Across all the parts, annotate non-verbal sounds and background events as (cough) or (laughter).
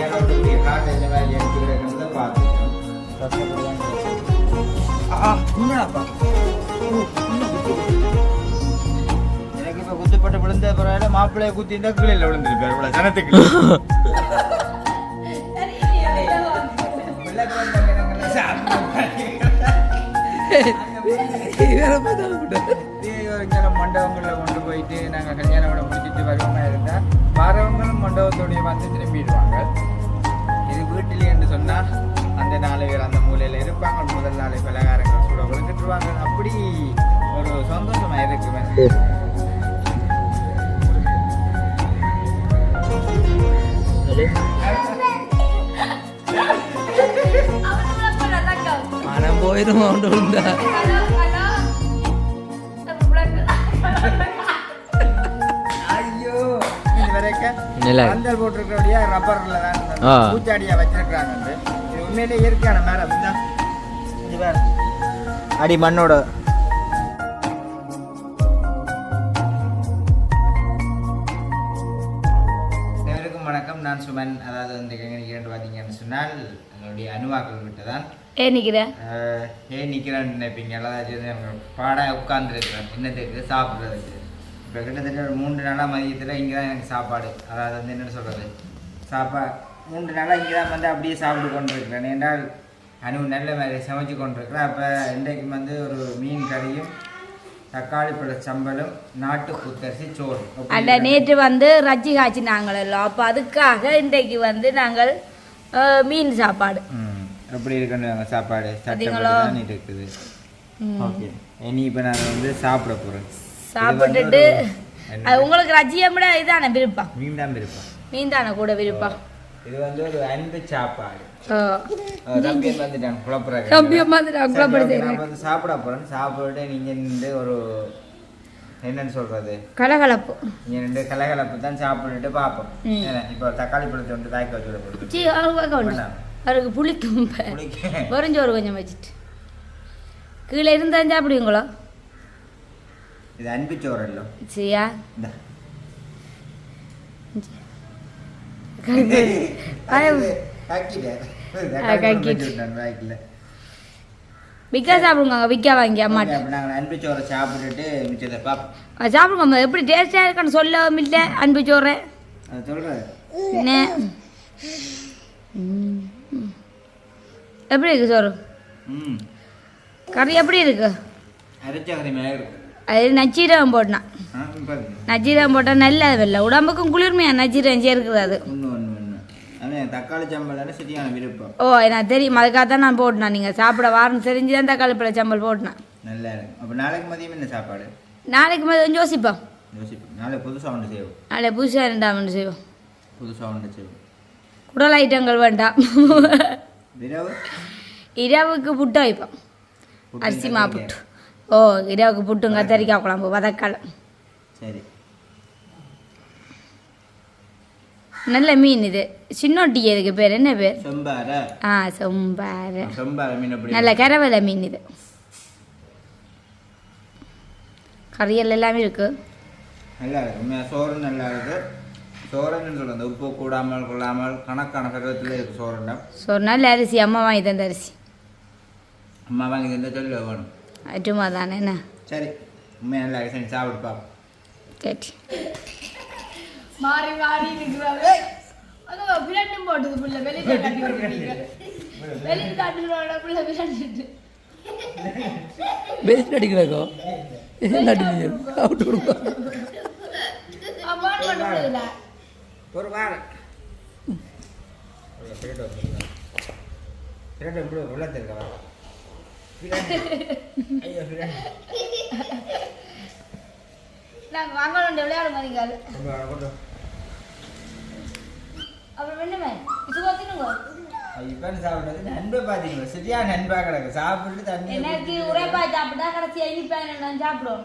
ஏழோட்டுக்குரிய காட்டை இந்த மாதிரி பார்த்துட்டோம் எனக்கு இப்ப குத்துப்பட்டு விழுந்த பிறகு மாப்பிள்ளைய குத்தி இந்த கீழே விழுந்திருப்பார் இவ்வளவு ஜனத்துக்கு மண்டபங்களில் கொண்டு போயிட்டு நாங்கள் கல்யாணம் விட முடிச்சிட்டு வருவமா இருந்தால் வரவங்களும் மண்டபத்தோடைய வந்து திரும்பிடுவாங்க வீட்டிலே என்று சொன்னால் அந்த நாலு பேர் அந்த மூலையில் இருப்பாங்க. முதல் நாளை பலகாரங்கள் கூட கொடுத்துட்டுருவாங்க. அப்படி ஒரு சந்தோஷமா இருக்கு மனம் போயிடும் அவன் விழுந்தா நிலை. பந்தல் போட்டிருக்கிறபடியா ரப்பர்ல. தான் பூச்சாடியா வச்சிருக்காங்க வந்து. இது உண்மையிலே இயற்கையான மரம் இதுதான். இது பாரு. அடி மண்ணோட வணக்கம் நான் சுமன் அதாவது வந்து எங்கே பார்த்தீங்கன்னு சொன்னால் எங்களுடைய அணுவாக்கள் விட்டு தான் ஏன் நிக்கிற ஆஹ் ஏன் நிற்கிறேன்னு நினைப்பீங்க அதாவது பாடாக உட்காந்துருக்கிறேன் என்னத்துக்கு சாப்பிட்றதுக்கு இப்போ கிட்டத்தட்ட ஒரு மூன்று நாளாக மதியத்தில் இங்கே தான் எனக்கு சாப்பாடு. அதாவது வந்து என்ன சொல்கிறது சாப்பா மூன்று நாளாக இங்கே தான் வந்து அப்படியே சாப்பிட்டு கொண்டிருக்கிறேன். என்றால் அனு நல்ல மாதிரி சமைச்சு கொண்டிருக்கிறேன் அப்போ இன்றைக்கு வந்து ஒரு மீன் கறியும் தக்காளி பழ சம்பலும் நாட்டு புத்தரிசி சோறு. அல்ல நேற்று வந்து ரஜ்ஜி காய்ச்சினாங்களோ அப்போ அதுக்காக இன்றைக்கு வந்து நாங்கள் மீன் சாப்பாடு. எப்படி இருக்குன்னு நாங்கள் சாப்பாடு? தான் இருக்குது. ஓகே. இனி இப்போ நான் வந்து சாப்பிட போகிறேன் சாப்பிட்டுட்டு அது உங்களுக்கு ரஜ்ஜியை விட இதானே விருப்பம்? மீன் தான் விருப்பம். மீன் தானே கூட விருப்பம்? இது வந்து ஒரு அன்பு சாப்பாடு. சாப்பிட போறேன். சாப்பிட்டு நீங்க நின்று ஒரு என்னன்னு சொல்றது? கலகலப்பு. நீங்க ரெண்டு கலகலப்பு தான் சாப்பிட்டுட்டு பார்ப்போம். ம். ஏன்னா, இப்போ தக்காளி பழத்தை வந்து தாய்க்க வச்சு அவருக்கு புளிக்கும். புளிக்க. வரைஞ்சோறு கொஞ்சம் வச்சுட்டு. கீழே இருந்தா சாப்பிடுவீங்களோ இது அன்பு சோறல்லோ சரியா இந்த கக்கிட்டேன். தக்காளி பழம் கக்கிட்டு. வச்சு விட்டான் வாய்க்குள்ள. விக்கா சாப்பிடுங்க விக்கா வாங்கி அம்மாட்ட அப்ப நாங்க அன்பு சோறை சாப்பிட்டுட்டு மிச்சத்தை பார்ப்போம் அது சாப்பிடுங்க. எப்படி டேஸ்டாக இருக்குன்னு சொல்லவும் இல்லை அன்பு சோறு அது சொல்றேன் என்ன ம். எப்படி இருக்கு சோறு கறி எப்படி இருக்கு அரைச்ச கறி மேலே இருக்கு அது நச்சீரகம் பாருங்க. நச்சீரகம் போட்டால் நல்லது இல்லை உடம்புக்கும் குளிர்மையா நச்சீரகம் சேர்க்கிறது. தக்காளி சம்பளம் சரியான விருப்பம். ஓ எனக்கு தெரியும். அதுக்காக தான் நான் போட்டேன். நீங்கள் சாப்பிட வாரம் தெரிஞ்சு தான் தக்காளி பழ சம்பல் போட்டேன். நல்லா இருக்கும் அப்போ நாளைக்கு மதியம் என்ன சாப்பாடு? நாளைக்கு மதியம் யோசிப்போம். யோசிப்போம். நாளைக்கு புதுசாக ஒன்று செய்வோம். நாளை புதுசாக ரெண்டாம் ஒன்று செய்வோம். புதுசாக ஒன்று செய்வோம். குடல் ஐட்டங்கள் வேண்டாம். இரவு? இரவுக்கு புட்டு வைப்போம். அரிசி மா கத்திரிக்காய். புட்டு. ஓ இரவுக்கு புட்டும் கத்தரிக்காய் குழம்பு வதக்காலம் சரி. நல்ல மீன் இது. சின்னொட்டி இதுக்கு பேர்? என்ன பேர்? செம்பார ஆ சொம்பாரு செம்பார மீன் அப்படி நல்ல கரவலை மீன் இது. கறியல் எல்லாமே இருக்கு. நல்லா இருக்கு. சோறு நல்லா இருக்கு. சோறுன்னு சொல்லுவோம் அந்த உப்பு கூடாமல் கொள்ளாமல் கணக்கான பக்கத்தில் இருக்கு சோறுண்டா ஸோ நல்ல அரிசி. அம்மா வாங்கி தந்த அரிசி. அம்மா வாங்கி தந்த சொல்லு வேணும். சும்மா தானே என்ன? சரி உண்மையாக நல்லா இருக்கு சரி சாப்பிட்டு பார்ப்போம் கேட்டி மாறி மாறி நிற்கிறாங்க அது பிளட்டும் போட்டது புள்ள. வெளியில காட்டி விடுறீங்க வெளியில காட்டுறோட புள்ள பிளட்டு பேசி அவுட்டு கொடுப்போம் அம்மா பண்ணுறதுல ஒரு வாரம் எப்படி பிரேட் நாங்க வாங்கணும் விளையாடுங்க நீங்க அது கொண்டு வா, கொண்டு வா. அப்புறம் என்னமே இது பார்த்துனுங்க இப்போ சாப்பிட்டது? நண்பை பார்த்தீங்களா சரியா நண்பா கிடக்கு. சாப்பிட்டு தண்ணி எனக்கு உரைப்பா சாப்பிட்டா கடைசி இனிப்பா நான் சாப்பிடுவோம்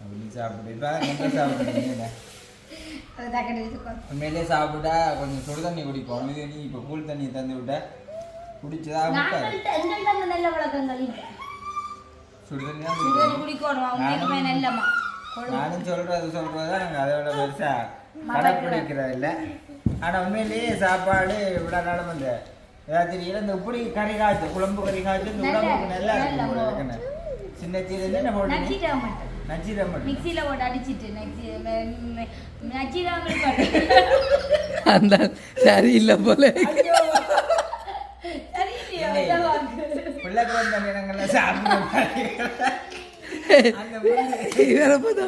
அப்படி சாப்பிட்டு இப்போ நண்பை சாப்பிடுறீங்க உண்மையிலே சாப்பிட்டா கொஞ்சம் சுடு தண்ணி குடிப்போம். இது நீ இப்போ கூல் தண்ணி தந்து விட்ட. குடிச்சதா அந்த நல்ல வழக்கங்கள் இல்லை சுடுதண்ணி குடிக்கணும். குடிக்கணும்? அவங்களுக்கு நல்லம்மா. நானும் சொல்றது சொல்றதா நாங்கள் அதை விட பெருசா கடைப்பிடிக்கிறது இல்லை ஆனா உண்மையிலேயே சாப்பாடு இவ்வளோ நாளும் வந்து ஏதாவது தெரியல இந்த இப்படி கறி காய்ச்சி குழம்பு கறி காய்ச்சி இந்த உடம்புக்கு நல்லா இருக்குன்னு. சின்ன சீரகம் என்ன போடுறீங்க நச்சிட்டாம மட்டும். நச்சீரம் மட்டும். மிக்ஸியில போட்டு அடிச்சிட்டு நச்சி நச்சிடாமல் அந்த சரியில்லை போல. பிள்ளை குழந்தை நேரங்கள்ல முந்தி- இவரை பார்த்தா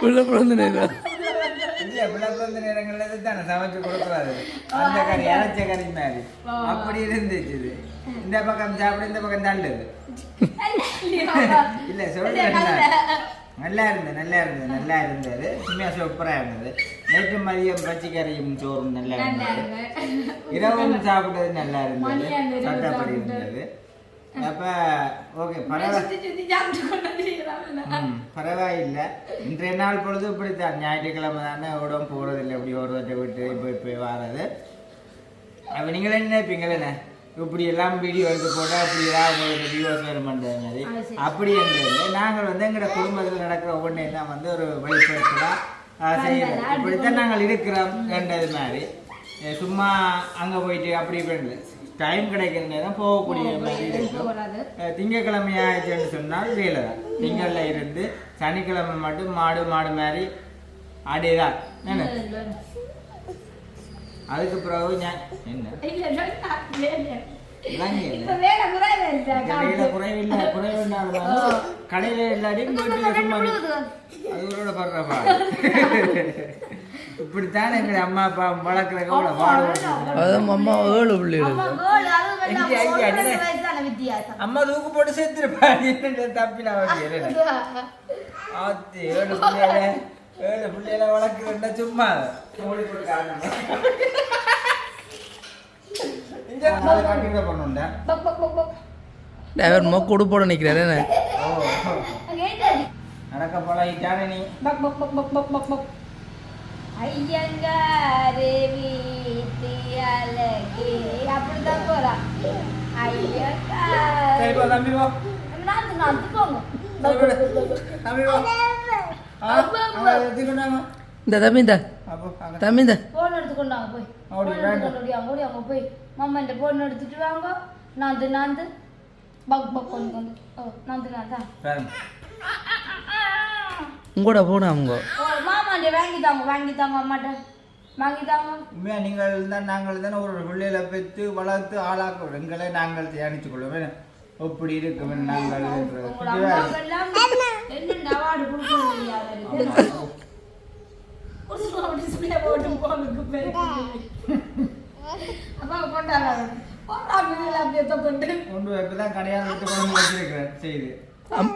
உள்ள பிறந்த நேரம் இல்ல பிள்ளை குழந்தை நேரங்கள்ல தானே சமைச்சு கொடுக்குறாரு. அந்த கறி அரைச்ச கறி மாதிரி. அப்படி இருந்துச்சு. இந்த பக்கம் சாப்பிட இந்த பக்கம் தள்ளுது. இல்ல சொல்றேன். நல்லா இருந்தது நல்லா இருந்தது நல்லா இருந்தது. உண்மையா சூப்பரா இருந்தது. நேற்று மதியம் பச்சைக்கறியும் சோறும் நல்லா இருந்தது. இரவும் சாப்பிட்டது நல்லா இருந்தது. சட்டப்படி இருந்தது. அப்ப ஓகே பரவாயில்ல பரவாயில்லை. இன்றைய நாள் பொழுது இப்படித்தான். ஞாயிற்றுக்கிழமை தானே ஓடம் போறதில்லை. இப்படி ஒருவர்கிட்ட விட்டு போய் போய் வாரது. அப்ப நீங்களே என்ன? நினைப்பீங்களே இப்படி எல்லாம் வீடியோ எடுத்து போட்டால் அப்படி ஏதாவது உங்களுக்கு வியூவர்ஸ் வர மாதிரி அப்படி இல்லை நாங்கள் வந்து எங்களோட குடும்பத்தில் நடக்கிற ஒவ்வொன்றையும் தான் வந்து ஒரு வெளிப்படுத்தலாம் செய்யறோம் இப்படித்தான் நாங்கள் இருக்கிறோம் கண்டது மாதிரி. சும்மா அங்கே போயிட்டு அப்படி இப்படி டைம் கிடைக்கிற நேரம் போகக்கூடிய மாதிரி இருக்கும். அஹ் திங்கட்கிழமை ஆயிடுச்சுன்னு சொன்னால் வேலை தான். திங்கள்ல இருந்து சனிக்கிழமை மட்டும் மாடு மாடு மாதிரி ஆடிதான் என்ன? அதுக்கு பிறகு ஞா- என்ன. கடையில குறைவில்லை குறைவில்லாத கடையில இல்லாட்டியும் வீட்டுல சும்மா அதோட படுற பாடு. இப்படித்தான் எங்க அம்மா அப்பா வளர்க்குற கூட பாடுவோம் அதான் அம்மா ஏழு பிள்ளைகள் வித்தியாசம். அம்மா தூக்கு போட்டு சேர்த்துருப்பாங்க தப்பில ஆத்தி ஏழு பிள்ளைகள ஏழு பிள்ளைகள வளர்க்குறேன்னா சும்மா மூடி போட்டு காரணம் டிரைவர் மொக்க உடுப்போட நிற்கிறாரு நடக்க பழகிட்டானே நீ ஐயங்காரே வீட்டு அழகே அப்படிதான் போறா சரி ஐயங்காரே தம்பி போ நாத்து போங்க தம்பி போ. இந்த தம்பி இந்த அங்க தம்பி இந்த. போன் எடுத்துக்கொண்டாங்க போய். அப்படி போன் வேண்டாம். எடுத்துக்கொண்டு ஓடி அங்க போய். மாமாண்ட போன் எடுத்துட்டு வாங்க. நாந்து நாந்து. பக் பக் கொண்டு வந்து ஓ நாந்து நாந்தா. உங்களோட போனா அவங்க. ஓ மாமாண்ட வாங்கி தாங்க வாங்கி தாங்க அம்மாட்ட. வாங்கி தாங்க. உண்மையா நீங்கள் தான் நாங்கள் தானே ஒரு பிள்ளைகளை பெற்று வளர்த்து ஆளாக்குறோம் எங்களை நாங்கள் தியானித்துக் கொள்வோம். எப்படி இருக்கும் நாங்கள்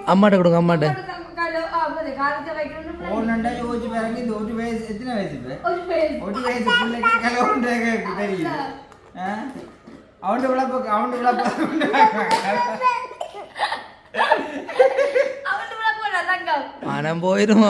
அம்மாட்ட கொடுங்க அம்மாட்ட. ஒரு வயசு எத்தனை வயசு ஒரு வயசு. தெரியுது. ஆ? அவன்ட விழப்ப அவன்ட விழப்ப அவன் விட போனா தங்கம் மனம் போயிடும்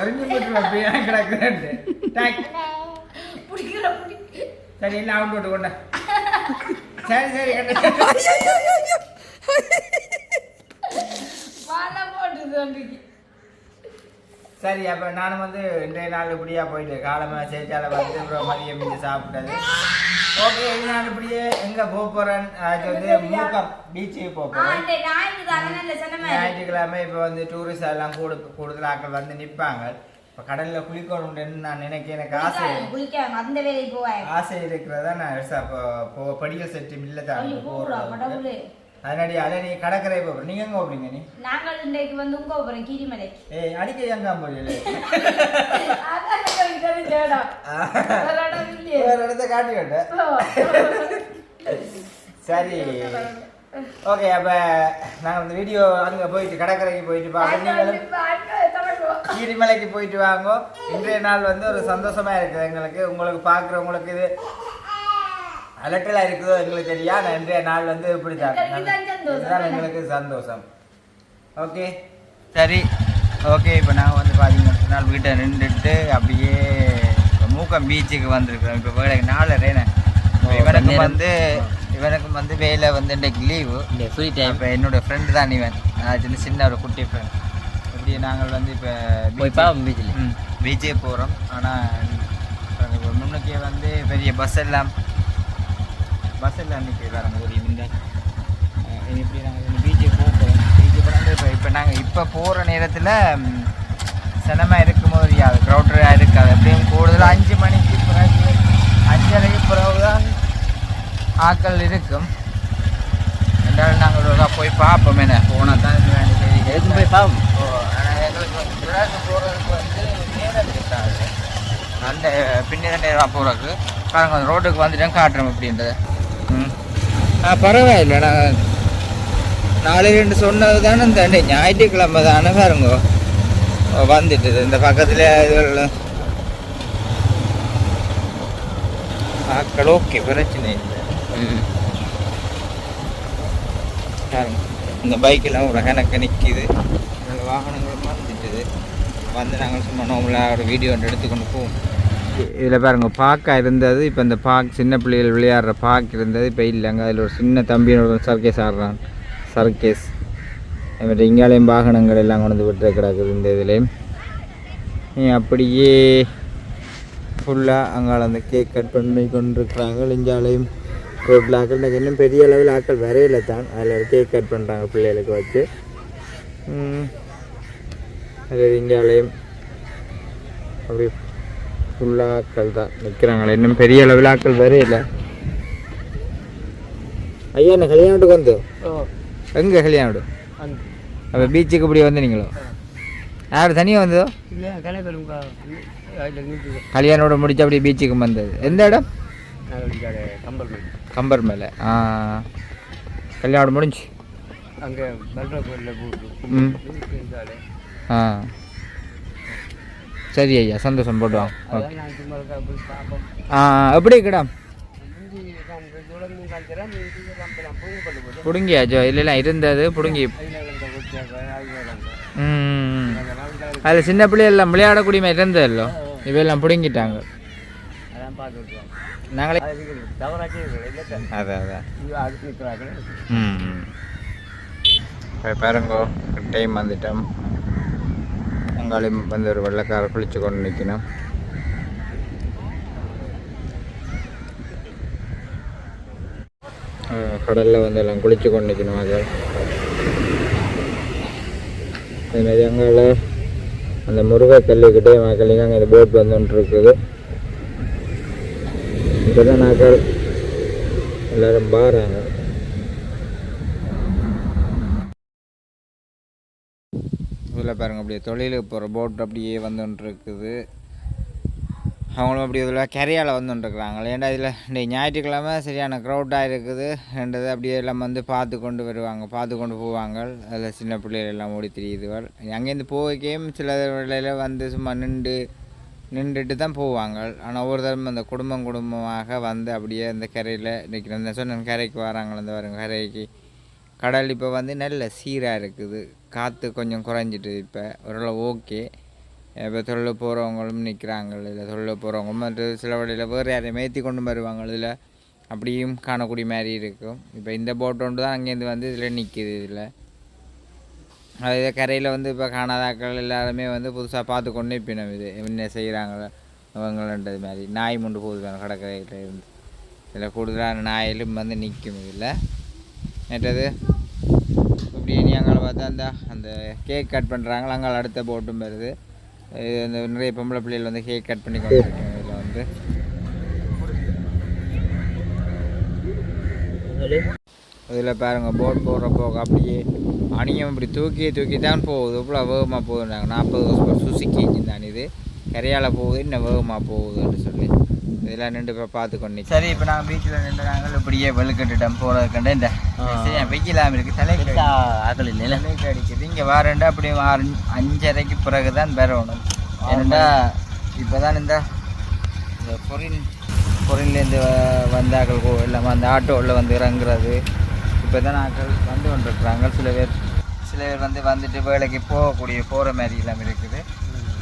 எரிஞ்சு போட்டு அப்படியே கிடக்குறேன் பிடிக்கிற பிடி. சரி எல்லாம் அவன் போட்டு கொண்ட. சரி சரி சரி அப்போ நானும் வந்து இன்றைய நாள் இப்படியா போயிட்டு காலமாக சேர்ச்சால வந்து அப்புறம் மதியம் இங்கே சாப்பிட்டது. ஓகே நாள் இப்படியே எங்கே போக போகிறேன் அது வந்து மூக்கம் பீச்சுக்கு போக போகிறேன் ஞாயிற்றுக்கிழமை இப்போ வந்து டூரிஸ்ட் எல்லாம் கூட கூடுதல் ஆட்கள் வந்து நிற்பாங்க இப்போ கடலில் குளிக்கணும்னு நான் நினைக்க எனக்கு ஆசை குளிக்காங்க அந்த வேலைக்கு போவாங்க ஆசை இருக்கிறதா நான் இப்போ படிகள் செட்டு இல்லை தான் கடவுளே. அதனாடி அதை நீ கடற்கரை போகிறோம் நீங்கள் எங்கே போகிறீங்க நீ? நாங்கள் இன்றைக்கு வந்து உங்க போறோம் கீரிமலைக்கு. ஏய் அடிக்க எங்க (laughs) இடம். வேற இடத்த காட்டி. சரி. (laughs) ஓகே அப்ப நாங்க இந்த வீடியோ அங்க போயிட்டு கடற்கரைக்கு போயிட்டு தமிழ் கீரிமலைக்கு போயிட்டு வாங்க. இன்றைய நாள் வந்து ஒரு சந்தோஷமா இருக்குது எங்களுக்கு. உங்களுக்கு பார்க்குறவங்களுக்கு இது அலட்டலாக இருக்குதோ எங்களுக்கு தெரியா இன்றைய நாள் வந்து இப்படி தான் எங்களுக்கு சந்தோஷம். இதுதான் எங்களுக்கு சந்தோஷம். ஓகே? சரி. ஓகே இப்போ நாங்கள் வந்து பார்த்தீங்கன்னா நாள் வீட்டை நின்றுட்டு அப்படியே இப்ப மூக்கம் பீச்சுக்கு வந்திருக்கிறோம். இப்போ வேலை நாலரைன்னு இவனுக்கு வந்து இவனுக்கும் வந்து வேலை வந்து இன்றைக்கு லீவு இந்த ஃப்ரீ டைம் இப்போ என்னோட ஃப்ரெண்டு தான் இவன். சின்ன சின்ன ஒரு குட்டி ஃப்ரெண்ட் இப்படி நாங்கள் வந்து இப்போ போய் பீச்சில் பீச்சே போகிறோம் ஆனால் முன்னுக்கே வந்து பெரிய பஸ் எல்லாம் பஸ் எல்லாம் நிற்கிது வேறு ஒரு இந்த இப்படி நாங்கள் பீச்சே போகிறோம் பீச்சே போனால் இப்போ இப்போ நாங்கள் இப்போ போகிற நேரத்தில் சினமாக இருக்கும் போது அது க்ரௌடராக இருக்காது எப்படியும் கூடுதலாக அஞ்சு மணிக்கு பிறகு அஞ்சரைக்கு பிறகு தான் ஆட்கள் இருக்கும். ரெண்டாவது நாங்கள் ஒருக்கா போய் பார்ப்போம் என்ன. போனால் தான் இது எதுக்கும் போய் பாப்போம் ஓ, ஆனா எங்களுக்கு வந்து விழாக்கு போறதுக்கு வந்து நேரம் இருக்காது. அந்த பின்னிர நேரம் போறதுக்கு. பாருங்க அந்த ரோட்டுக்கு வந்துட்டேன் காட்டுறோம் அப்படின்றது. ம். ஆ பரவாயில்ல. நான் நாலு ரெண்டு சொன்னது தானே இந்த ஞாயிற்றுக்கிழமை தானே பாருங்க. வந்துட்டுது இந்த பக்கத்துல இதுகள் ஆக்கள் ஓகே பிரச்சனை இல்லை. இந்த பைக்கெல்லாம் ஒரு கணக்கு நிற்கிது அந்த வாகனங்களும் வந்துட்டுது வந்து நாங்கள் சும்மா நார்மலாக ஒரு வீடியோ ஒன்று எடுத்துக்கொண்டு போவோம். இதில் பாருங்க பார்க்காக இருந்தது. இப்போ இந்த பார்க் சின்ன பிள்ளைகள் விளையாடுற பார்க் இருந்தது. இப்போ இல்லைங்க அதில் ஒரு சின்ன தம்பியோட சர்க்கேஸ் ஆடுறான். சர்க்கேஸ் அதுமாதிரி இங்காலையும் வாகனங்கள் எல்லாம் கொண்டு வந்து விட்டு கிடக்குது இந்த இதுலேயும். அப்படியே ஃபுல்லாக அங்கால அந்த கேக் கட் பண்ணி கொண்டிருக்கிறாங்க. இஞ்சாலையும் ரோட்டில் ஆக்கள் இன்னும் பெரிய அளவில் ஆக்கள் வரையில தான். அதில் கேக் கட் பண்ணுறாங்க பிள்ளைகளுக்கு வச்சு. அது இங்காலையும் அப்படி ஃபுல்லாக ஆக்கள் தான் நிற்கிறாங்களே. இன்னும் பெரிய அளவில் ஆக்கள் வரையில. ஐயா என்ன கல்யாணத்துக்கு வந்து எங்கே கல்யாணம் அப்போ பீச்சுக்கு இப்படி வந்தீங்களோ? யார் தனியாக வந்ததோ? கல்யாணோட முடிச்சு அப்படியே பீச்சுக்கு வந்தது. எந்த இடம்? கம்பர் மேலே. கல்யாணம் முடிஞ்சு. அங்கே ஆ. சரி ஐயா சந்தோஷம் போட்டுவாங்க ஆ எப்படி கிடாம் பிடுங்கியாச்சோ இல்லைலாம் இருந்தது பிடுங்கி. அதில் சின்ன பிள்ளைகள்லாம் விளையாடக்கூடிய மாதிரி இருந்ததല്ലോ இவையெல்லாம் பிடுங்கிட்டாங்க. பார்த்து விட்டுருவாங்க நாங்களே தவறாக்கி இல்லை அதான் அதான். இது அடுத்து நிற்கிறாங்க ம் இப்போ பாருங்கோ டைம் வந்துட்டோம். அங்காலையும் வந்து ஒரு வெள்ளைக்கார குளிச்சு கொண்டு நிற்கணும். கடலில் வந்து எல்லாம் குளிச்சு கொண்டு நிற்கணும் அது. அதுமாரி அங்கால அந்த முருகைக்கல்லுக்கிட்டே மக்களுக்கு அங்கே இந்த போட் வந்துட்டு இருக்குது இப்போ தான் நாக்கள் எல்லாரும் பாருங்க. இதில் பாருங்க அப்படியே தொழிலுக்கு போகிற போட் அப்படியே வந்துட்டு இருக்குது அவங்களும் அப்படி இதில் கரையால் வந்துட்டுருக்குறாங்க ஏன்டா இதில் இந்த ஞாயிற்றுக்கிழமை சரியான க்ரௌடாக இருக்குது. ரெண்டது அப்படியே எல்லாம் வந்து பார்த்து கொண்டு வருவாங்க பார்த்து கொண்டு போவாங்க. அதில் சின்ன பிள்ளைகள் எல்லாம் ஓடி திரியுதுகள் அங்கேருந்து போய்க்கையும் சில வேளையில் வந்து சும்மா நின்று நின்றுட்டு தான் போவாங்க. ஆனால் ஒவ்வொரு தரம் அந்த குடும்பம் குடும்பமாக வந்து அப்படியே அந்த கரையில் நிற்கிற அந்த சொன்ன கரைக்கு வராங்களே அந்த வரும் கரைக்கு. கடல் இப்போ வந்து நல்ல சீராக இருக்குது. காற்று கொஞ்சம் குறைஞ்சிட்டு இப்போ. ஓரளவு ஓகே. இப்போ தொழில் போகிறவங்களும் நிற்கிறாங்க இல்லை தொழில் போகிறவங்களும் மற்ற சில வழியில் வேறு யாரையும் ஏற்றி கொண்டு வருவாங்க. இதில் அப்படியும் காணக்கூடிய மாதிரி இருக்கும். இப்போ இந்த போட் ஒன்று தான் அங்கேருந்து வந்து இதில் நிற்கிது இதில். அதே கரையில் வந்து இப்போ காணாதாக்கள் எல்லாருமே வந்து புதுசாக பார்த்து கொண்டே பின்னும் இது. என்ன செய்கிறாங்களோ அவங்கள்ன்றது மாதிரி. நாய் முண்டு போகுது வேணும் கடற்கரையில் இருந்து. இதில் கூடுதலான நாயிலும் வந்து நிற்கும் இதில். நேற்றது இப்படி இனி அங்கே பார்த்தா அந்த அந்த கேக் கட் பண்ணுறாங்களா அங்கே அடுத்த போட்டும் வருது. இது அந்த நிறைய பொம்பளை பிள்ளைகள் வந்து கேக் கட் பண்ணி கொண்டு இதில் வந்து. இதில் பாருங்க போட் போகிற போக அப்படியே அணியம் இப்படி தூக்கி தூக்கி தான் போகுது. இவ்வளோ வேகமாக போகுதுன்றாங்க. நாற்பது வருஷம் சுசுக்கி இன்ஜின் தான் இது. கரையால் போகுது இன்னும் வேகமாக போகுதுன்னு சொல்லி. இதெல்லாம் நின்று இப்போ பார்த்து கொண்டு சரி இப்போ நாங்கள் பீச்சில் நின்று நாங்கள் இப்படியே வெளுக்கட்டுட்டோம் போகிறதுக்கண்ட இந்த சரி வெயிலாமல் இருக்குது தலைக்கு ஆக்கள் இல்லை தலைக்கு அடிக்குது. இங்கே வாரண்டா அப்படியே ஆறு அஞ்சரைக்கு பிறகு தான் வரணும் ஏன்னா இப்போ தான் இந்த இந்த பொரின் பொருள்லேருந்து வந்தாக்கள் கோ எல்லாம் அந்த ஆட்டோவில் வந்து இறங்குறது. இப்போ தான் ஆட்கள் வந்து கொண்டிருக்கிறாங்க. சில பேர் சில பேர் வந்து வந்துட்டு வேலைக்கு போகக்கூடிய போகிற மாதிரி எல்லாம் இருக்குது.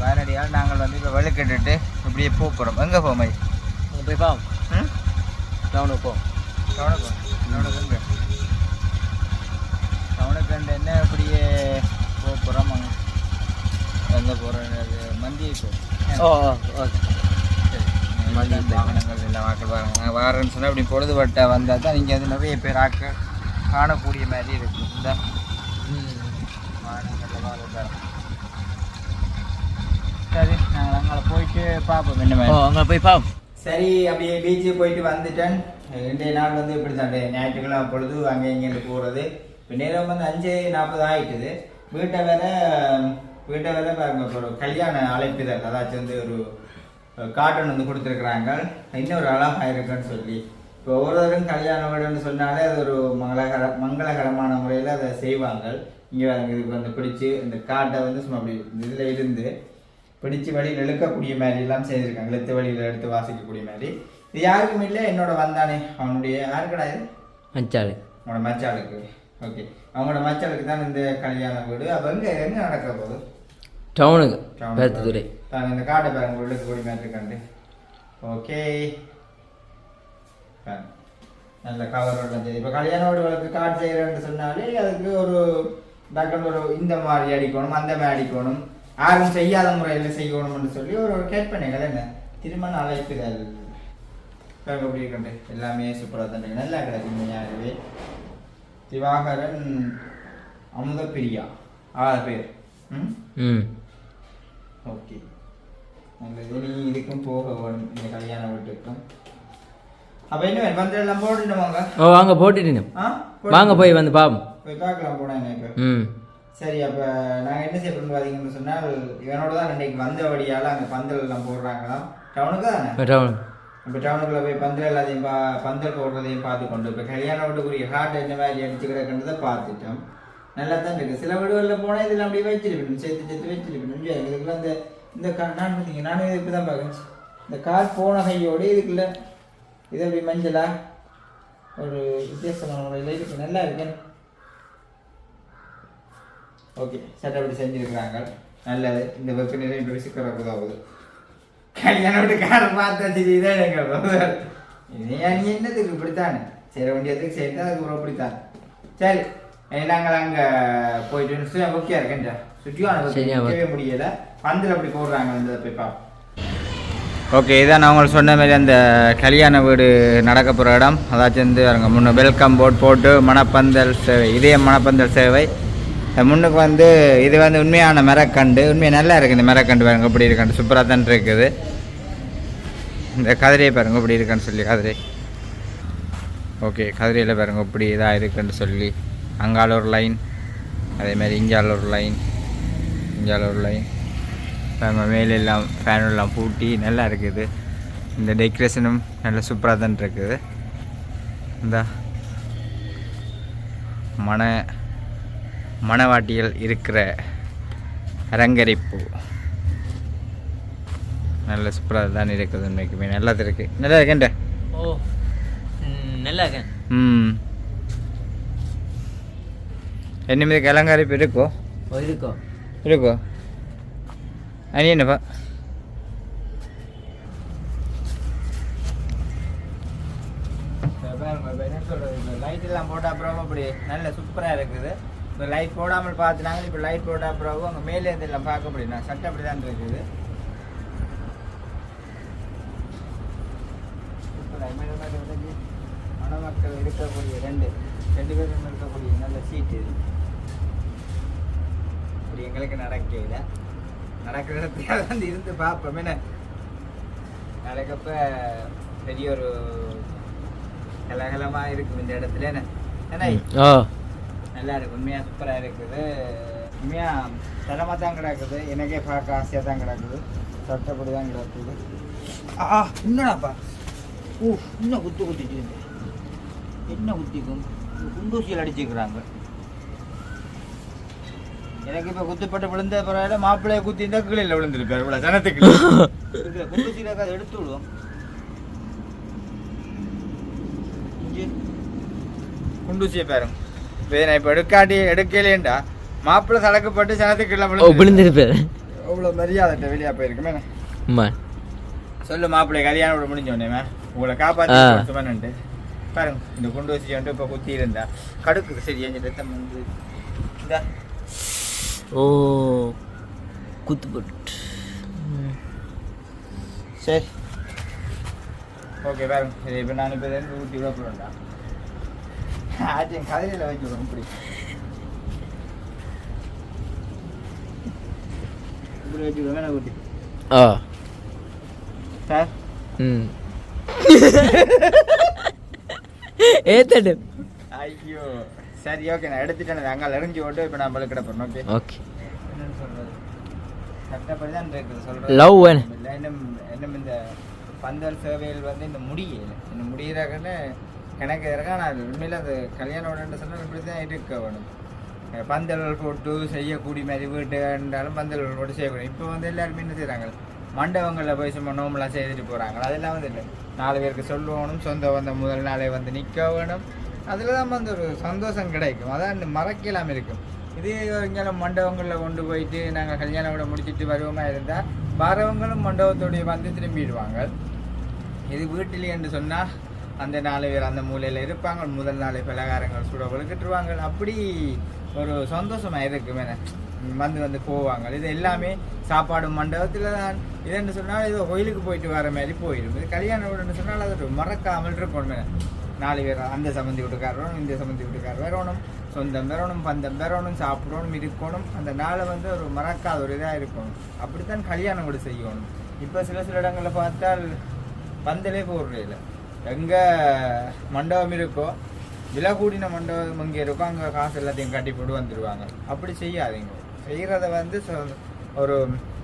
வேறடியால் நாங்கள் வந்து இப்போ வெளுக்கட்டுட்டு இப்படியே போக போகிறோம். எங்கே போமை போய் பாவம். ம்? டவுனுக்கு போ. டவுனுக்கு டவுனுக்கு எங்கே? டவுனுக்கு ரெண்டு என்ன இப்படியே போக போகிறோம் எங்கே போகிறோம் மந்தியை போ. ஓ ஓ மந்தி வாகனங்கள் எல்லாம் வாக்கள் வாரன்னு சொன்னால் இப்படி பொழுதுபட்ட வந்தால் தான் இங்கே வந்து நிறைய பேர் ஆக்க காணக்கூடிய மாதிரி இருக்குது இந்த சரி நாங்கள் அங்கே போயிட்டு பார்ப்போம் என்ன அங்கே போய் பாவம் சரி அப்படியே பீச்சுக்கு போயிட்டு வந்துட்டேன். இன்றைய நாள் வந்து இப்படி தான். ஞாயிற்றுக்கிழமை பொழுது அங்கே இங்கேருந்து போகிறது இப்போ நேரம் வந்து அஞ்சு நாற்பது ஆகிட்டுது வீட்டை வேற வீட்டை வேற பாருங்க இப்போ ஒரு கல்யாண அழைப்பிதழ் அதாச்சும் வந்து ஒரு காட்டன் வந்து கொடுத்துருக்குறாங்க. இன்னொரு அழகாக இருக்குன்னு சொல்லி. இப்போ ஒவ்வொருவரும் கல்யாண வீடுன்னு சொன்னாலே அது ஒரு மங்களகர மங்களகரமான முறையில் அதை செய்வாங்க. இங்கே இதுக்கு வந்து பிடிச்சி இந்த காட்டை வந்து சும்மா அப்படி இதில் இருந்து பிடிச்சு வழியில் இழுக்கக்கூடிய மாதிரி எல்லாம் செய்திருக்காங்க. இழுத்து வழியில் எடுத்து வாசிக்கக்கூடிய மாதிரி. இது யாருக்கும் இல்லை என்னோட வந்தானே. அவனுடைய யாருக்கடா இது? அஞ்சாலு அவனோட மச்சாளுக்கு. ஓகே. அவங்களோட மச்சாளுக்கு தான் இந்த கல்யாண வீடு. அப்போ எங்கே எங்கே நடக்க போகுது? டவுனுக்கு பாருங்க இந்த காட்டை பாருங்க இழுக்கக்கூடிய மாதிரி இருக்காண்டு ஓகே. நல்ல கவரோட சரி இப்போ கல்யாண வீடுகளுக்கு காட் செய்கிறேன்னு சொன்னாலே அதுக்கு ஒரு டக்குனு ஒரு இந்த மாதிரி அடிக்கணும் அந்த மாதிரி அடிக்கணும் யாரும் செய்யாத முறையில் செய்யணும்னு சொல்லி ஒரு ஒரு கேட் பண்ணிகள் என்ன? திருமண அழைப்புகள். எப்படி இருக்கண்டு? எல்லாமே சூப்பராக தான். நல்லா கிடக்கு உண்மையாகவே திவாகரன் அமுதப்பிரியா. ஆ பேர். ம்? ம். ஓகே. நல்லது. நீ இதுக்கும் போக வேணும் இந்த கல்யாண வீட்டுக்கும். அப்போ என்ன எல்லாம் போட்டுட்டோமாங்க ஓ வாங்க போட்டுட்டு வாங்க போய் வந்து பாவம் போய் பார்க்கலாம் போனேன் இப்போ ம். சரி அப்போ நாங்கள் என்ன செய்ய பார்த்தீங்கன்னு சொன்னால் இவனோட தான் இன்றைக்கு வந்த வழியால் அங்கே பந்தல் எல்லாம் போடுறாங்களாம் டவுனுக்கு தானே? டவுன். இப்போ டவுனுக்குள்ள போய் பந்தல் எல்லாத்தையும் பா பந்தல் போடுறதையும் பார்த்து கொண்டு இப்போ கல்யாண வீட்டுக்குரிய ஹார்ட் என்ன மாதிரி அடிச்சு கிடக்குன்றதை பார்த்துட்டோம். நல்லா தான் இருக்கு. சில வீடுகளில் போனால் இதெல்லாம் அப்படியே வச்சிருக்கணும் சேர்த்து சேர்த்து வச்சிருக்கணும். இதுக்குள்ள இந்த இந்த நான் பார்த்தீங்க நானும் இதுக்கு தான் பார்க்குறேன் இந்த கார் போன கையோடு இதுக்குள்ள இது அப்படி மஞ்சளா? ஒரு வித்தியாசமான முறையில் இருக்கு. நல்லா இருக்கு. ஓகே சட்டப்படி செஞ்சுருக்குறாங்க. நல்லது. இந்த வெப்ப நிலை இப்போ விசிக்கிறக்கு உதவுது கல்யாண வீட்டுக்காரன் பார்த்தாச்சு இதான் எங்கள் இது நீ என்னத்துக்கு இப்படித்தானே. சேர வேண்டியதுக்கு சேர்த்தா அதுக்கு ஒரு இப்படித்தான் சரி நாங்கள் அங்கே போயிட்டு முக்கியம் இருக்கேன்டா. நிற்கவே முடியல. பந்தில் அப்படி போடுறாங்க. அந்த போய் பார்ப்போம் ஓகே இதான் நான் உங்களுக்கு சொன்ன மாதிரி அந்த கல்யாண வீடு நடக்க போகிற இடம். அதாச்சும் வந்து அவங்க முன்ன வெல்கம் போர்ட் போட்டு மணப்பந்தல் சேவை இதே மணப்பந்தல் சேவை. முன்னுக்கு வந்து இது வந்து உண்மையான மரக்கண்டு. உண்மையாக நல்லா இருக்குது இந்த மரக்கண்டு பாருங்க இப்படி இருக்காண்டு சூப்பராக தான் இருக்குது. இந்த கதிரையை பாருங்க இப்படி இருக்கான்னு சொல்லி கதிரை. ஓகே கதிரையில் பாருங்க இப்படி இதாக இருக்குன்னு சொல்லி. அங்கால ஒரு லைன் அதேமாதிரி இங்கால ஒரு லைன் இங்கால ஒரு லைன் பாருங்க மேலே எல்லாம் ஃபேன் எல்லாம் பூட்டி நல்லா இருக்குது. இந்த டெக்கரேஷனும் நல்லா சூப்பராக தான் இருக்குது. இந்த மன மணவாட்டிகள் இருக்கிற அரங்கரிப்பு நல்ல சூப்பராக தான் இருக்குது உண்மைக்குமே நல்லா இருக்கு. நல்லா இருக்கேன்டா ஓ நல்லா இருக்கேன். ம். என்னமேதுக்கு அலங்கரிப்பு இருக்கோ? ஓ இருக்கோ? இருக்கோ அனி என்னப்பா லைட் எல்லாம் போட்ட அப்புறம் அப்படி நல்ல சூப்பராக இருக்குது. இப்போ லைட் போடாமல் பார்த்துனாங்க இப்போ லைட் போட்ட அப்புறம் அங்கே மேலே இருந்து எல்லாம் பார்க்க முடியும் நான் சட்டை அப்படி தான் இருக்குது சூப்பராக மேலே மணமக்கள் இருக்கக்கூடிய ரெண்டு ரெண்டு பேரும் இருக்கக்கூடிய நல்ல சீட்டு இது. இப்படி எங்களுக்கு நடக்கையில் நடக்கிற இடத்துல வந்து இருந்து பார்ப்போம். என்ன? நடக்கப்ப பெரிய ஒரு கலகலமா இருக்கும் இந்த இடத்துல. என்ன? ஓ நல்லா இருக்கு. உண்மையா சூப்பரா இருக்குது. உண்மையா தரமா தான் கிடக்குது. எனக்கே பார்க்க ஆசையா தான் கிடக்குது. சட்டப்படி தான் கிடக்குது. ஆ என்னடாப்பா ஊ இன்னும் குத்து குத்திட்டு என்ன குத்திக்கும்? குண்டூசியில் அடிச்சுக்கிறாங்க. எனக்கு இப்ப குத்துப்பட்டு விழுந்த பரவாயில்ல மாப்பிள்ளைய குத்தி இந்த கீழே விழுந்திருப்பாரு இவ்வளவு சனத்துக்கு குத்து சீராக எடுத்து விடுவோம். குண்டூசியை பாருங்க. வேணா இப்ப எடுக்காட்டி எடுக்கலேண்டா மாப்பிள்ளை சடக்கப்பட்டு சனத்துக்கு விழுந்து விழுந்திருப்பாரு. அவ்வளவு மரியாதை வெளியா போயிருக்குமே. சொல்லு மாப்பிள்ளை கல்யாணம் விட முடிஞ்சோடனே உங்களை காப்பாற்றி பாருங்க இந்த குண்டு வச்சு இப்ப குத்தி இருந்தா. கடுக்கு சரியா வந்து இந்த. ஓ குத்து போட்டு. ம். சரி. ஓகே பாருங்க சரி இப்போ நான் இப்போ இருந்து ஊட்டி விட போகிறேன்டா ஆச்சு என் கதையில் வச்சு விடுறோம் இப்படி. இப்படி வச்சு விடுவேன் நான் ஊட்டி? ஆ. சார்? ம். ஏத்தடு ஐயோ. சரி ஓகே நான் எடுத்துட்டேன். அங்கே இறங்கி ஓட்டு இப்போ நான் பழுக்கிட போகிறேன் ஓகே ஓகே சட்டப்படி தான் இருக்குது Love வேணும். இல்லை இன்னும் இன்னும் இந்த பந்தல் சேவைகள் வந்து இந்த முடியல இந்த முடியிறாங்கன்னு கணக்கு இருக்கா நான் உண்மையில் அது கல்யாணம் உடனே சொன்னால் இப்படி தான் இருக்க வேணும். பந்தல்கள் போட்டு செய்யக்கூடிய மாதிரி வீட்டு இருந்தாலும் பந்தல்கள் போட்டு செய்யக்கூடாது. இப்போ வந்து எல்லாருமே என்ன செய்கிறாங்க மண்டபங்களில் போய் சும்மா நோம்பெல்லாம் செய்துட்டு போகிறாங்க அதெல்லாம் வந்து இல்லை. நாலு பேருக்கு சொல்லணும் சொந்த வந்த முதல் நாளே வந்து நிற்க வேணும். அதில் தான் வந்து ஒரு சந்தோஷம் கிடைக்கும். அதான் இந்த மறக்கலாம் இருக்கும். இதே இங்கே மண்டபங்களில் கொண்டு போயிட்டு நாங்கள் கல்யாணம் கூட முடிச்சிட்டு வருவோமா இருந்தால் வரவங்களும் மண்டபத்தோடைய வந்து திரும்பிடுவாங்க. இது வீட்டிலே என்று சொன்னால் அந்த நாலு பேர் அந்த மூலையில் இருப்பாங்க. முதல் நாளை பலகாரங்கள் சுட விழுக்கிட்டுருவாங்க அப்படி ஒரு சந்தோஷமாக இருக்கும். என்ன? வந்து வந்து போவாங்க. இது எல்லாமே சாப்பாடு மண்டபத்தில் தான். இதுன்னு சொன்னால் ஏதோ கோயிலுக்கு போயிட்டு வர மாதிரி போயிடும். இது கல்யாணம் வீடுன்னு சொன்னால் அது ஒரு மறக்காமல் இருக்கணும் என்ன. நாலு பேர் அந்த சம்மந்தி வீட்டுக்காரரும் இந்த சம்மந்தி வீட்டுக்காரர் வரணும் சொந்தம் வரணும் பந்தம் வரணும் சாப்பிடணும் இருக்கணும். அந்த நாளை வந்து ஒரு மறக்காத ஒரு இதாக இருக்கணும். அப்படித்தான் கல்யாணம் கூட செய்யணும். இப்போ சில சில இடங்களில் பார்த்தால் பந்தலே போடுறது இல்லை. எங்கே மண்டபம் இருக்கோ விலை கூடின மண்டபம் இங்கே இருக்கோ அங்கே காசு எல்லாத்தையும் கட்டி போட்டு வந்துடுவாங்க அப்படி செய்யாதீங்க. செய்கிறத வந்து ஒரு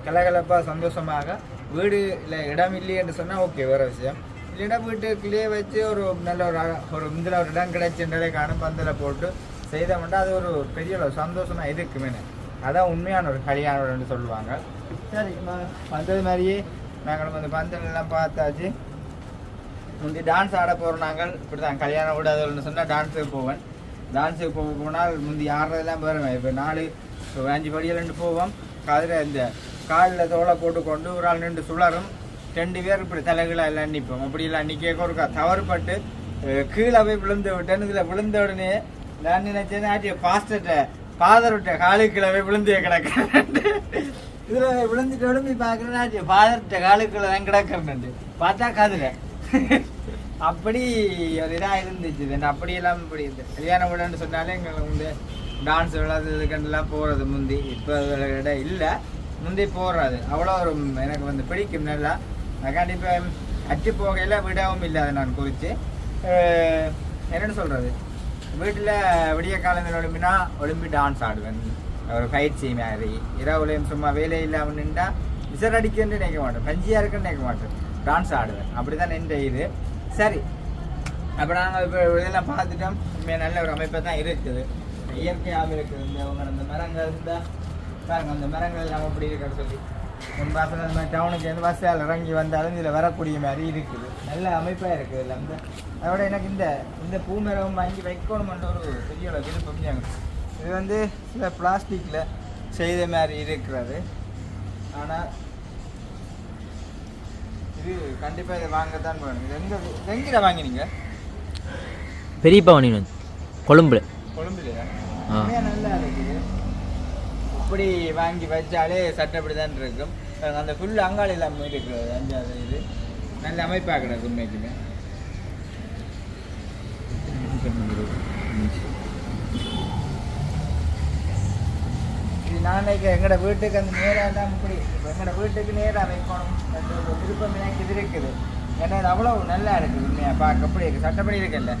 கலகலப்பாக சந்தோஷமாக வீடு இல்லை இடம் இல்லையென்று சொன்னால் ஓகே வேறு விஷயம். இல்லைன்னா வீட்டுக்குள்ளேயே வச்சு ஒரு நல்ல ஒரு ஒரு இதில் ஒரு இடம் கிடைச்சுன்றதே காணும் பந்தலை போட்டு செய்தோம்னா அது ஒரு பெரிய ஒரு சந்தோஷமாக இருக்குமே அதான் உண்மையான ஒரு கல்யாணம்னு சொல்லுவாங்க சரி வந்தது மாதிரியே நாங்கள் வந்து பந்தல் எல்லாம் பார்த்தாச்சு முந்தி டான்ஸ் ஆட போகிறோம் நாங்கள் இப்படி தான் கல்யாணம் விடாதுன்னு சொன்னால் டான்ஸுக்கு போவேன் டான்ஸுக்கு போக போனால் முந்தி ஆடுறதெல்லாம் போகிறேன் இப்போ நாலு இப்போ அஞ்சு படியில் நின்று போவோம் காதில் இந்த காலில் தோலை போட்டு கொண்டு ஒரு ஆள் நின்று சுழரும் ரெண்டு பேர் இப்படி தலைகளாக எல்லாம் நிற்போம் அப்படிலாம் நிற்க ஒரு க- தவறுபட்டு கீழே போய் விழுந்து விட்டேன் இதில் விழுந்த உடனே நான் நினைச்சேன் ஆட்டிய பாஸ்டர்கிட்ட ஃபாதர் விட்ட காலு போய் விழுந்து கிடக்கிறேன் இதில் விழுந்துட்டு விழுந்து பார்க்குறேன் ஆச்சு ஃபாதர்கிட்ட காலு கீழே தான் கிடக்கிறேன் பார்த்தா காதில். அப்படி ஒரு இதாக இருந்துச்சு. அப்படி அப்படியெல்லாம் இப்படி இந்த கல்யாணம் விடன்னு சொன்னாலே எங்களுக்கு வந்து டான்ஸ் விளையாடுறதுக்கெல்லாம் போகிறது முந்தி. இப்போ விட இல்லை. முந்தி போடுறது அவ்வளோ ஒரு எனக்கு வந்து பிடிக்கும் நல்லா. அதுக்காண்டி இப்போ அச்சு போகையில் விடவும் இல்லை அதை நான் குறித்து என்னென்னு சொல்கிறது வீட்டில் விடிய காலங்கள் ஒலிம்பினா ஒளிம்பி டான்ஸ் ஆடுவேன். ஒரு பயிற்சி மாதிரி. இரவுலையும் சும்மா வேலை இல்லாமல் நின்றா விசர் அடிக்கன்னு நினைக்க மாட்டேன். பஞ்சியாக இருக்குன்னு நினைக்க மாட்டேன். டான்ஸ் ஆடுவேன். அப்படி தான் என்ற இது. சரி. அப்போ நாங்கள் இப்போ இதெல்லாம் பார்த்துட்டோம். உண்மையாக நல்ல ஒரு அமைப்பாக தான் இருக்குது. இயற்கையாகவும் இருக்குது இந்த அவங்க அந்த மரங்கள் இருந்தால் பாருங்கள் அந்த மரங்கள் எல்லாம் அப்படி இருக்கிற சொல்லி. அந்த மாதிரி டவுனுக்கு பஸ்ஸால் இறங்கி வந்தாலும் இதில் வரக்கூடிய மாதிரி இருக்குது. நல்ல அமைப்பாக இருக்குது இதில் வந்து. அதோட எனக்கு இந்த இந்த பூ மரம் வாங்கி வைக்கணுமென்ற ஒரு பெரிய விருப்பம் எனக்கு. இது வந்து சில பிளாஸ்டிக்கில் செய்த மாதிரி இருக்கிறது. ஆனால் இது கண்டிப்பாக இதை வாங்கத்தான் வேணும். இது எங்கே எங்கே வாங்கினீங்க? பெரியப்பா வண்டி கொழும்புல. கொழும்புலையா? நல்லா இருக்குது. இப்படி வாங்கி வச்சாலே சட்டப்படி தான் இருக்கும். அந்த ஃபுல் அங்காளி இல்லாமல் இருக்கிறது அஞ்சாவது இது. நல்ல அமைப்பாக கிடக்கு உண்மைக்குமே. இது நாளைக்கு எங்களோட வீட்டுக்கு அந்த நேராக தான் இப்படி இப்போ எங்களோட வீட்டுக்கு நேராக வைக்கணும். அந்த ஒரு விருப்பம் எனக்கு இது இருக்குது. ஏன்னா இது அவ்வளோ நல்லா இருக்குது உண்மையாக பார்க்க அப்படி இருக்கு? சட்டப்படி இருக்குல்ல.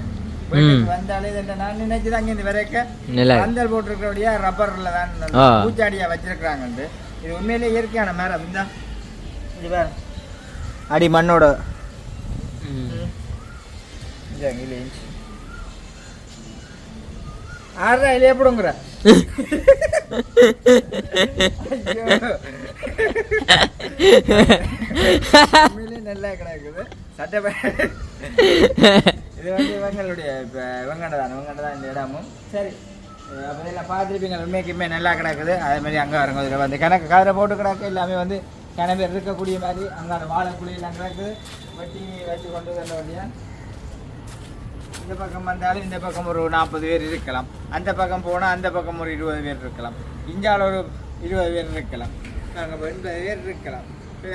வந்தாலே நான் நினைச்சு அங்கே இந்த வரைக்கும். பந்தல் போட்டிருக்கிறபடியா ரப்பர்ல தான். பூச்சாடியா வச்சிருக்கிறாங்க இது உண்மையிலே இயற்கையான மரம் இந்த இது பாரு. அடி மண்ணோட. ஆறா இல்லையா எப்படிங்கிற நல்லா கிடக்குது. சட்டை இது இது வந்து இவங்களுடைய இப்போ இவங்கண்ட தான் இவங்கண்ட தான் இந்த இடமும். சரி. அப்போ எல்லாம் பார்த்துருப்பீங்க உண்மைக்குமே நல்லா கிடக்குது. அதே மாதிரி அங்கே வரங்க இதில் வந்து கணக்கு கதிரை போட்டு கிடக்கு. எல்லாமே வந்து கிணறு இருக்கக்கூடிய மாதிரி அங்கே அந்த வாழைக்குழியெல்லாம் கிடக்குது வெட்டி வச்சு கொண்டு வந்த வழியா இந்த பக்கம் வந்தாலும் இந்த பக்கம் ஒரு நாற்பது பேர் இருக்கலாம். அந்த பக்கம் போனால் அந்த பக்கம் ஒரு இருபது பேர் இருக்கலாம். இங்கால ஒரு இருபது பேர் இருக்கலாம். அங்கே எண்பது பேர் இருக்கலாம்.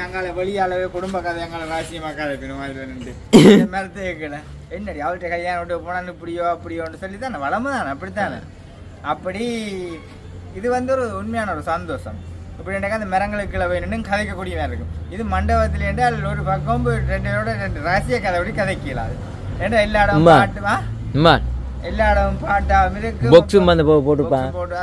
அங்கால வெளியாலவே குடும்ப கதை அங்கால ராசியமாக கதை பின்னும் அதில் நின்று மரத்தை (laughs) வைக்கல என்னடி அவர்கிட்ட கல்யாணம் விட்டு போனால் இப்படியோ அப்படியோன்னு சொல்லி தானே வளமு தானே அப்படித்தானே? அப்படி இது வந்து ஒரு உண்மையான ஒரு சந்தோஷம். இப்படி எனக்கு அந்த மரங்களுக்கு போய் நின்று கதைக்கக்கூடிய மாதிரி இருக்கும். இது மண்டபத்தில் அதில் ஒரு பக்கம் ரெண்டு ரெண்டு ரகசிய கதை படி கதைக்கலாது. ஏன்னா எல்லா இடமும். பாட்டுமா எல்லா இடமும் பாட்டாவும் இருக்கு. உம் வந்து போ- போட்டுப்பான். போட்டு.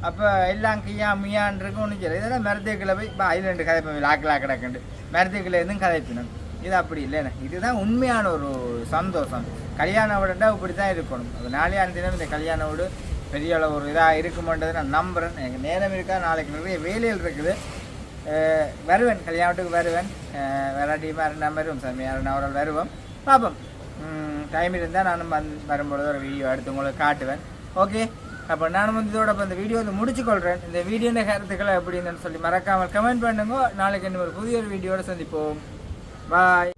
அப்ப எல்லாம் கியா மியான் இருக்கு ஒன்றும் சரி இதெல்லாம் மரத்துக்குள்ள போய் இப்போ ஐலண்டு கதைப்போம் லாக்கு லாக்கு கிடக்குண்டு. மரத்துக்குள்ள இருந்தும் கதைப்பினோம் இது அப்படி இல்லைண்ணே. இதுதான் உண்மையான ஒரு சந்தோஷம். கல்யாண வீடுண்டா இப்படி தான் இருக்கணும். அது அந்த தினம் இந்த கல்யாண வீடு. பெரிய அளவு ஒரு இதாக இருக்குமன்றதை நான் நம்புகிறேன் எனக்கு நேரம் இருக்கா? நாளைக்கு நிறைய வேலைகள் இருக்குது. வருவேன். கல்யாணத்துக்கு வருவேன். அஹ் வெரைட்டி வருவோம் சாமி. யாரும் அவர்கள் வருவோம். பார்ப்போம். டைம் இருந்தால் நானும் வந் வரும்பொழுது ஒரு வீடியோ எடுத்து உங்களுக்கு காட்டுவேன். ஓகே அப்போ நானும் வந்து இதோட இப்போ இந்த வீடியோ வந்து முடிச்சுக்கொள்கிறேன் இந்த வீடியோ கருத்துக்களை எப்படின்னு சொல்லி மறக்காமல் கமெண்ட் பண்ணுங்க. நாளைக்கு இன்னும் ஒரு புதிய ஒரு வீடியோட சந்திப்போம். பாய்